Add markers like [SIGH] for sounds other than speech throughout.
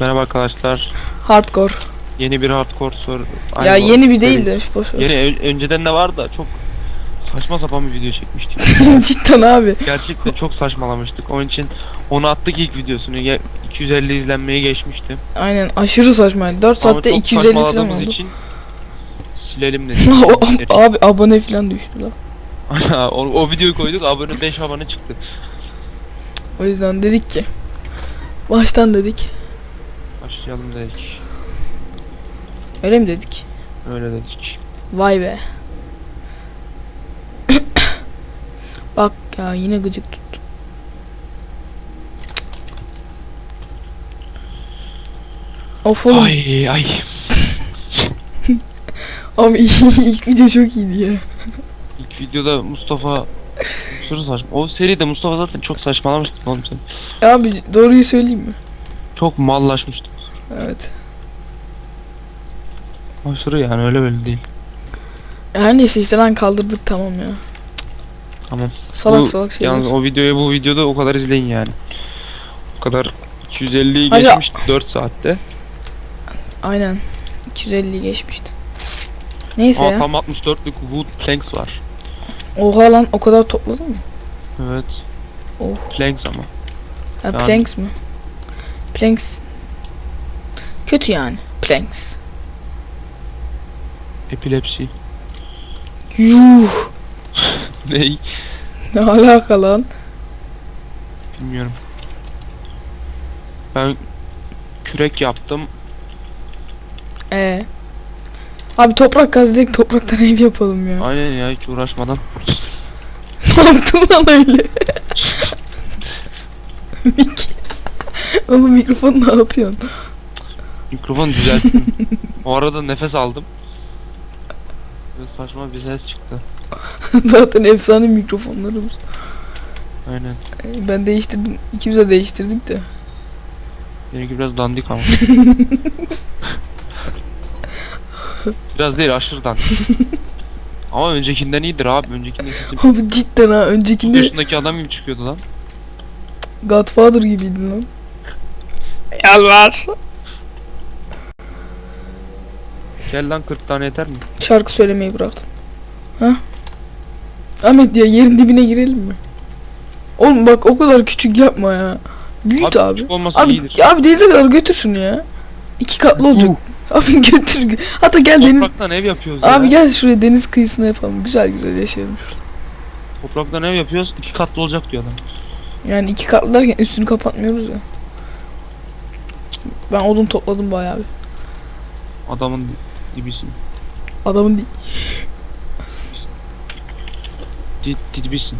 Merhaba arkadaşlar. Hardcore. Yeni bir hardcore soru. ya Aynı yeni bir değil de boş ver. Yeni ö- önceden de var da çok saçma sapan bir video çekmiştik. [LAUGHS] Cidden abi. Gerçekten çok saçmalamıştık. Onun için onu attık ilk videosunu. Ya- 250 izlenmeye geçmişti. Aynen aşırı saçmaydı. 4 Ama saatte çok 250 falan saçmaladığımız oldu. için silelim [LAUGHS] dedik. Abi abone falan düştü lan. o, o videoyu koyduk abone 5 abone çıktı. O yüzden dedik ki baştan dedik. Başlayalım dedik. Öyle mi dedik? Öyle dedik. Vay be. [COUGHS] Bak ya yine gıcık tuttu. Of oğlum. Ay ay. [LAUGHS] Abi [LAUGHS] ilk video çok iyiydi ya. İlk videoda Mustafa Aşırı saçma. O seride Mustafa zaten çok saçmalamıştı oğlum sen. Abi doğruyu söyleyeyim mi? Çok mallaşmıştı. Evet. Aşırı yani öyle böyle değil. Her neyse işte lan kaldırdık tamam ya. Tamam. Salak Bu- salak şeyler. Yalnız o videoyu bu videoda o kadar izleyin yani. O kadar 250'yi Hacı- geçmiş 4 saatte. Aynen. 250 geçmişti. Neyse Ama ya. tam 64'lük wood planks var. Oha lan o kadar topladın mı? Evet. Oh. Planks ama. Ha Yani- planks mı? Planks. Kötü yani. Planks. Epilepsi. Yuh. [LAUGHS] Ney? Ne alaka lan? Bilmiyorum. Ben kürek yaptım. Ee. Abi toprak kaz direkt topraktan ev yapalım ya. Aynen ya hiç uğraşmadan. [LAUGHS] ne yaptın lan öyle? [LAUGHS] Oğlum mikrofon ne yapıyorsun? Mikrofonu düzelttim. [LAUGHS] o arada nefes aldım. Ve saçma bir ses çıktı. [LAUGHS] Zaten efsane mikrofonlarımız. Aynen. Ee, Ben değiştirdim. İkimiz de değiştirdik de. Benimki biraz dandik ama. [LAUGHS] biraz değil aşırı dandik. ama öncekinden iyidir abi. Öncekinde sesim Abi cidden ha 30 öncekinde yaşındaki adam gibi çıkıyordu lan. Godfather gibiydi lan. Yalvar. Gel lan 40 tane yeter mi? Şarkı söylemeyi bıraktım. Ha? Ahmet ya yerin dibine girelim mi? Oğlum bak o kadar küçük yapma ya. Büyüt abi. olması Abi, iyidir. abi denize kadar götür şunu ya. İki katlı olacak. Abi [LAUGHS] götür. Hatta gel deniz. Topraktan ev yapıyoruz Abi ya. gel şuraya deniz kıyısına yapalım. Güzel güzel yaşayalım şurada. Topraktan ev yapıyoruz. iki katlı olacak diyor adam. Yani iki katlı derken üstünü kapatmıyoruz ya. Ben odun topladım bayağı bir. Adamın dibisin. Adamın değil. Di dibisin.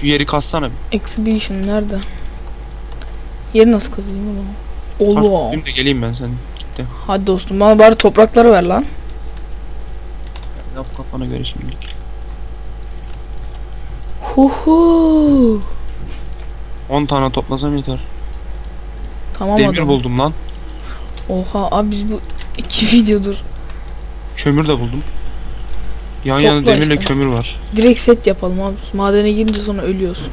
Şu yeri kassana bir. Exhibition nerede? Yeri nasıl kazıyım oğlum? Oğlum. Şimdi geleyim ben sen. Hadi dostum bana bari toprakları ver lan. Yap kafana göre şimdi. Huhu. 10 tane toplasam yeter. Tamam Demir adam. buldum lan. Oha abi biz bu iki videodur. Kömür de buldum. Yan Topla yana demirle işte. kömür var. Direkt set yapalım abi. Madene girince sonra ölüyoruz.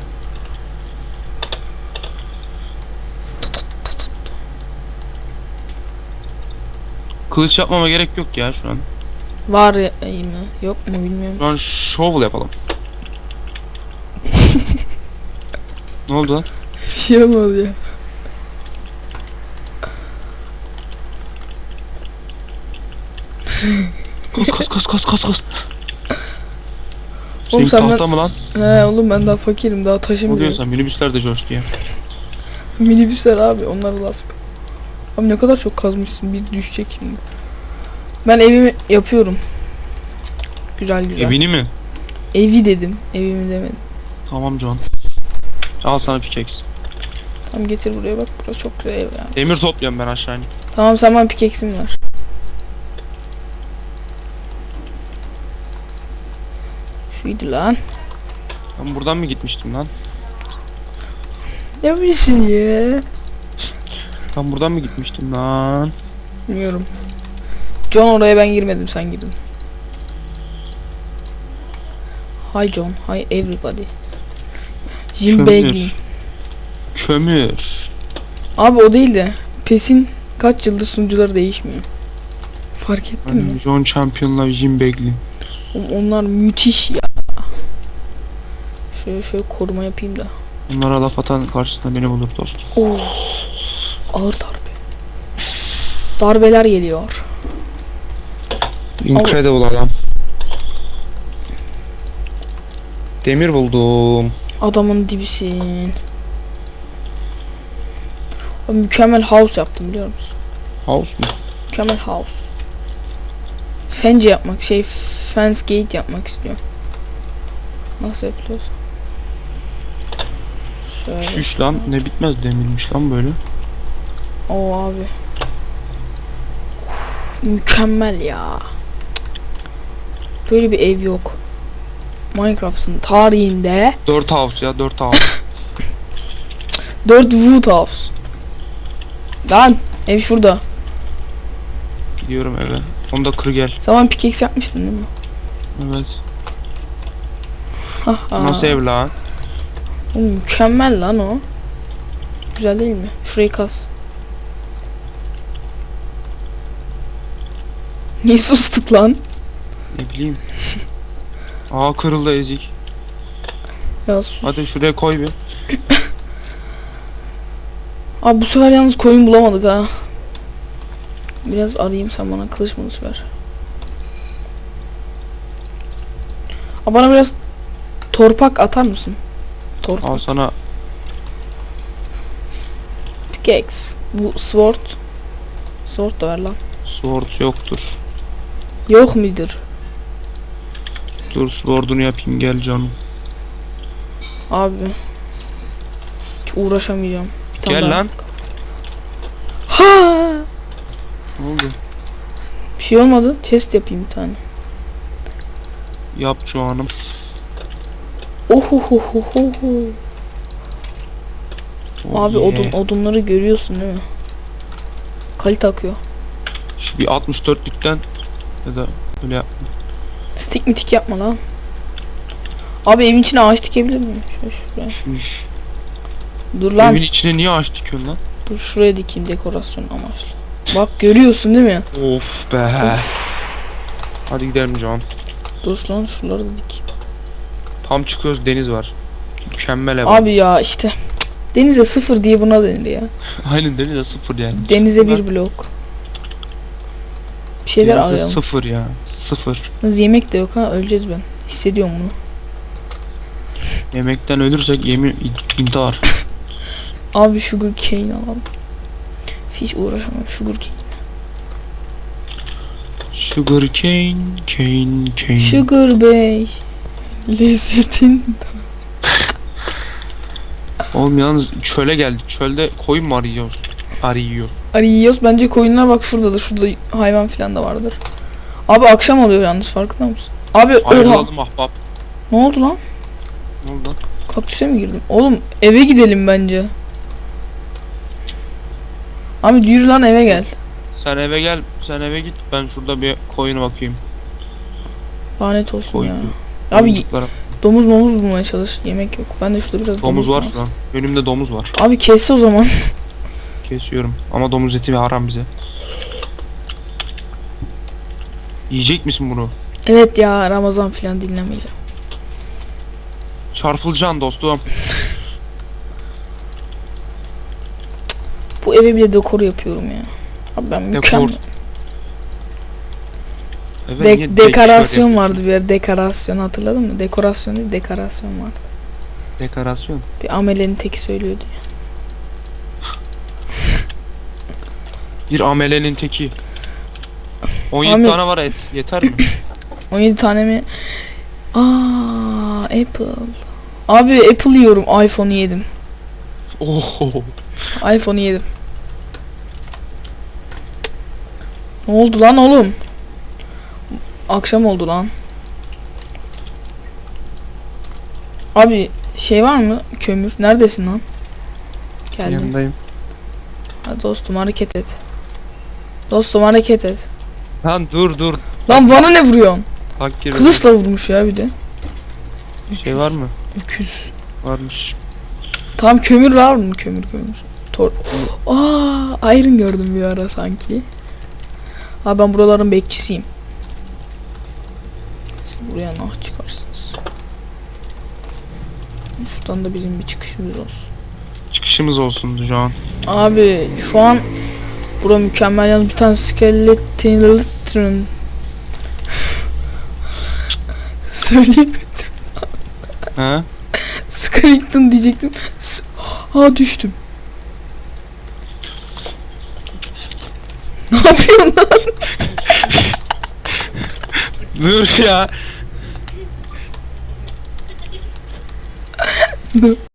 Kılıç yapmama gerek yok ya şu an. Var ya yine. Yok mu bilmiyorum. Şu an shovel yapalım. [LAUGHS] ne oldu lan? Bir şey olmadı ya. Kas kas kas kas kas kas. Oğlum Senin sen ben- tahta mı lan? He oğlum ben daha fakirim daha Ne taşımıyorum. diyorsun minibüsler de coştu ya. Minibüsler abi onlara laf yok. Abi ne kadar çok kazmışsın bir düşecek şimdi. Ben evimi yapıyorum. Güzel güzel. Evini mi? Evi dedim. Evimi demedim. Tamam John. Al sana pickaxe. Tamam getir buraya bak. Burası çok güzel ev ya. Demir topluyorum ben aşağı ineyim. Tamam sen bana pickaxe'im ver. Şuydu lan. Ben buradan mı gitmiştim lan? Ne yapıyorsun ya? Ben buradan mı gitmiştim lan? Bilmiyorum. John oraya ben girmedim sen girdin. Hi John. Hi everybody. Jim. Bagley. Kömür. Abi o değil de PES'in kaç yıldır sunucuları değişmiyor. Fark ettin mi? Hani John Champion'la Jim. Oğlum Onlar müthiş ya. Şöyle şöyle koruma yapayım da. Onlara laf atan karşısında beni bulur dostum. Oo. Ağır darbe. Darbeler geliyor. Incredible adam. Demir buldum. Adamın dibisin. Mükemmel house yaptım biliyor musun? House mu? Mükemmel house. Fence yapmak şey fence gate yapmak istiyorum. Nasıl yapıyoruz? Şöyle. Şüş lan ne bitmez demirmiş lan böyle. O abi. Mükemmel ya. Böyle bir ev yok. Minecraft'ın tarihinde 4 house ya 4 house. [LAUGHS] 4 wood house. Lan ev şurada. Gidiyorum eve. Onu da kır gel. Sen pickaxe yapmıştın değil mi? Evet. Nasıl ev lan? Mükemmel lan o. Güzel değil mi? Şurayı kaz. [LAUGHS] Niye sustuk lan? Ne bileyim. Aa kırıldı ezik. Ya sus. Hadi şuraya koy bir. [LAUGHS] Abi bu sefer yalnız koyun bulamadık ha. Biraz arayayım sen bana kılıç mılıç ver. Abi bana biraz torpak atar mısın? Torpak. Al sana Pickaxe. Bu sword. Sword da ver lan. sword yoktur. Yok mudur? Dur sword'unu yapayım gel canım. Abi. Hiç uğraşamayacağım. Bir tane Gel daha- lan. Ha! Ne oldu? Bir şey olmadı. Test yapayım bir tane. Yap şu anım. Ohohohoho. Oh Abi yeah. odun odunları görüyorsun değil mi? Kalite akıyor. Şu bir 64'lükten ya da öyle yap. Stick mitik yapma lan. Abi evin içine ağaç dikebilir miyim? Şöyle şuraya. Dur lan. Evin içine niye ağaç dikiyorsun lan? Dur şuraya dikeyim dekorasyon amaçlı. Bak görüyorsun değil mi? Of be. Hadi gidelim can. Dur lan şuraları da dik. Tam çıkıyoruz deniz var. Mükemmel ev. Abi ya işte. Denize sıfır diye buna denir ya. [LAUGHS] Aynen denize sıfır yani. Denize bir blok. Bir şeyler Denize arayalım. sıfır ya. Sıfır. Yalnız yemek de yok ha öleceğiz ben. Hissediyorum bunu. Yemekten ölürsek yemin intihar. [LAUGHS] Abi sugar cane alalım. Hiç uğraşamam sugar cane. Sugar cane, cane, cane. Sugar Bey. Lezzetin. Oğlum yalnız çöle geldik. Çölde koyun mu arıyoruz? Arıyoruz. Arıyoruz. Bence koyunlar bak şuradadır. Şurada hayvan falan da vardır. Abi akşam oluyor yalnız farkında mısın? Abi. Ayrılalım ahbap. Ne oldu lan? Ne oldu lan? Kaktüse mi girdim? Oğlum eve gidelim bence. Abi yürü lan eve gel. Sen eve gel. Sen eve git. Ben şurada bir koyuna bakayım. Lanet olsun Koyun. ya. Abi Koyunluklara. domuz momuz bulmaya çalış. Yemek yok. Ben de şurada biraz Domuz var lazım. lan. Önümde domuz var. Abi kesse o zaman. [LAUGHS] Kesiyorum. Ama domuz eti bir haram bize. Yiyecek misin bunu? evet ya Ramazan falan dinlemeyeceğim. Çarpılacaksın dostum. Bu eve bile dekor yapıyorum ya. Abi ben Dekor. De- dekorasyon dekor vardı bir yer. Dekorasyon hatırladın mı? Dekorasyon değil dekorasyon vardı. Dekorasyon. Bir amelenin teki söylüyordu. [LAUGHS] Bir amelenin teki. 17 Amel- tane var et. Yeter mi? [LAUGHS] 17 tane mi? Aa, Apple. Abi Apple yiyorum. iPhone'u yedim. Oho. iPhone'u yedim. Ne oldu lan oğlum? Akşam oldu lan. Abi şey var mı? Kömür. Neredesin lan? Geldim. Yanındayım. Ha dostum hareket et. Dostum hareket et. Lan dur dur. Lan bana ne vuruyorsun? Takdir Kılıçla vurmuş ya bir de. Şey var mı? Öküz. Varmış. Tamam kömür var mı? Kömür kömür. Tor Aa, Iron gördüm bir ara sanki. Abi ben buraların bekçisiyim. Siz buraya nah çıkarsınız. Şuradan da bizim bir çıkışımız olsun. Çıkışımız olsun şu an. Abi şu an bura mükemmel yalnız bir tane skeleton Söyleyemedim. He? Skeleton diyecektim. Aa düştüm. Ne yapıyorsun Dur ya.